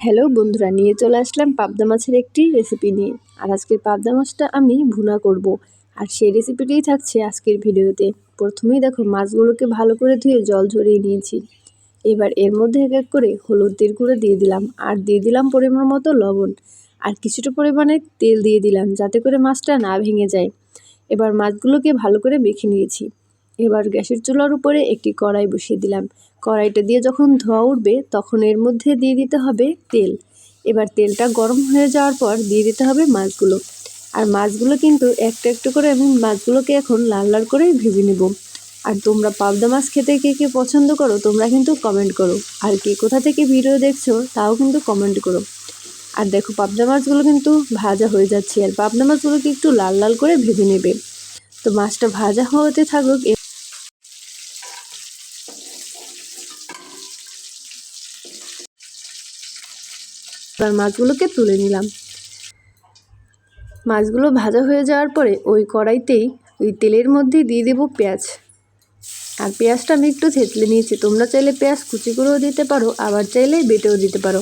Hello বন্ধুরা, নিয়ে চলে আসলাম পাবদা মাছের একটি রেসিপি নিয়ে। আর আজকের পাবদা মাছটা আমি ভুনা করব। আর সেই রেসিপিটাই থাকছে আজকের ভিডিওতে। প্রথমেই দেখো, মাছগুলোকে ভালো করে ধুয়ে জল ঝরিয়ে নিয়েছি। এবার এর মধ্যে এক এক করে হলুদের গুঁড়ো দিয়ে দিলাম। আর দিয়ে দিলাম পরিমাণ মতো লবণ। আর কিছুটা পরিমাণে তেল দিয়ে দিলাম যাতে করে মাছটা না ভেঙে যায়। এবার মাছগুলোকে ভালো করে মেখে নিয়েছি। এবার গ্যাসের চুলার উপরে একটি কড়াই বসিয়ে দিলাম। কড়াইটা দিয়ে যখন ধোয়া উঠবে, তখন এর মধ্যে দিয়ে দিতে হবে তেল। এবার তেলটা গরম হয়ে যাওয়ার পর দিয়ে দিতে হবে মাছগুলো। আর মাছগুলো কিন্তু একটা একটু করে আমি মাছগুলোকে এখন লাল লাল করে ভেজে নেব। আর তোমরা পাবদা মাছ খেতে কে কে পছন্দ করো, তোমরা কিন্তু কমেন্ট করো। আর কে কোথা থেকে ভিডিও দেখছ, তাও কিন্তু কমেন্ট করো। আর দেখো, পাবদা মাছগুলো কিন্তু ভাজা হয়ে যাচ্ছে। আর পাবদা মাছগুলোকে একটু লাল লাল করে ভেজে নেবে। তো মাছটা ভাজা হতে থাকুক এবার মাছগুলোকে তুলে নিলাম। মাছগুলো ভাজা হয়ে যাওয়ার পরে ওই কড়াইতেই ওই তেলের মধ্যে দিয়ে দেবো পেঁয়াজ। আর পেঁয়াজটা আমি একটু থেতলে নিয়েছি। তোমরা চাইলে পেঁয়াজ কুচি করেও দিতে পারো, আবার চাইলে বেটেও দিতে পারো।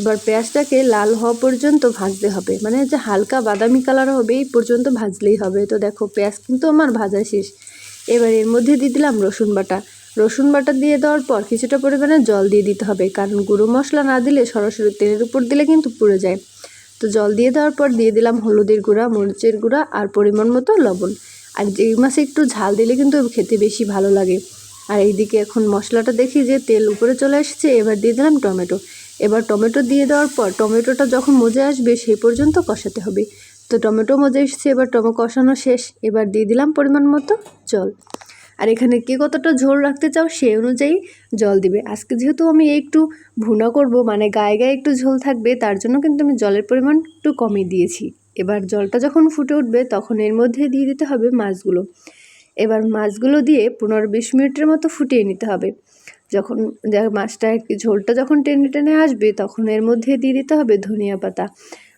এবার পেঁয়াজটাকে লাল হওয়া পর্যন্ত ভাজতে হবে। মানে যে হালকা বাদামি কালার হবে এই পর্যন্ত ভাজলেই হবে। তো দেখো, পেঁয়াজ কিন্তু আমার ভাজা শেষ। এবার এর মধ্যে দিয়ে দিলাম রসুন বাটা। রসুন বাটা দিয়ে দেওয়ার পর কিছুটা পরিমাণে জল দিয়ে দিতে হবে। কারণ গুঁড়ো মশলা না দিলে সরাসরি তেলের উপর দিলে কিন্তু পুড়ে যায়। তো জল দিয়ে দেওয়ার পর দিয়ে দিলাম হলুদের গুঁড়া, মরিচের গুঁড়া আর পরিমাণ মতো লবণ। আর যেই মাছে একটু ঝাল দিলে কিন্তু খেতে বেশি ভালো লাগে। আর এইদিকে এখন মশলাটা দেখি যে তেল উপরে চলে এসেছে, এবার দিয়ে দিলাম টমেটো। এবার টমেটো দিয়ে দেওয়ার পর টমেটোটা যখন মজে আসবে সেই পর্যন্ত কষাতে হবে। তো টমেটো মজে এসেছে, এবার টমেটো কষানো শেষ। এবার দিয়ে দিলাম পরিমাণ মতো জল। আর এখানে কে কতটা ঝোল রাখতে চাও সেই অনুযায়ী জল দিবে। আজকে যেহেতু আমি একটু ভুনা করব মানে গায়ে গায়ে একটু ঝোল থাকবে, তার জন্য কিন্তু আমি জলের পরিমাণ একটু কমিয়ে দিয়েছি। এবার জলটা যখন ফুটে উঠবে, তখন এর মধ্যে দিয়ে দিতে হবে মাছগুলো। এবার মাছগুলো দিয়ে পনেরো বিশ মিনিটের মতো ফুটিয়ে নিতে হবে। যখন মাছটা ঝোলটা যখন টেনে টেনে আসবে, তখন এর মধ্যে দিয়ে দিতে হবে ধনিয়া পাতা।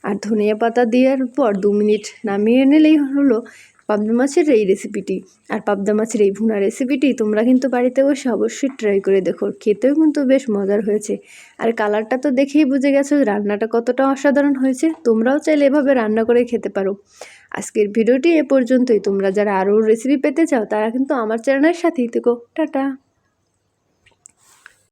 আর ধনিয়া পাতা দেওয়ার পর দু মিনিট নামিয়ে নিলেই হলো পাবদা মাছের এই রেসিপিটি আর পাবদা মাছের এই ভুনা রেসিপিটি তোমরা কিন্তু বাড়িতে বসে অবশ্যই ট্রাই করে দেখো। খেতেও কিন্তু বেশ মজার হয়েছে। আর কালারটা তো দেখেই বুঝে গেছো রান্নাটা কতটা অসাধারণ হয়েছে, তোমরাও চাইলে এভাবে রান্না করে খেতে পারো। আজকের ভিডিওটি এ পর্যন্তই। তোমরা যারা আরও রেসিপি পেতে চাও, তারা কিন্তু আমার চ্যানেলের সাথেই থেকো। টাটা!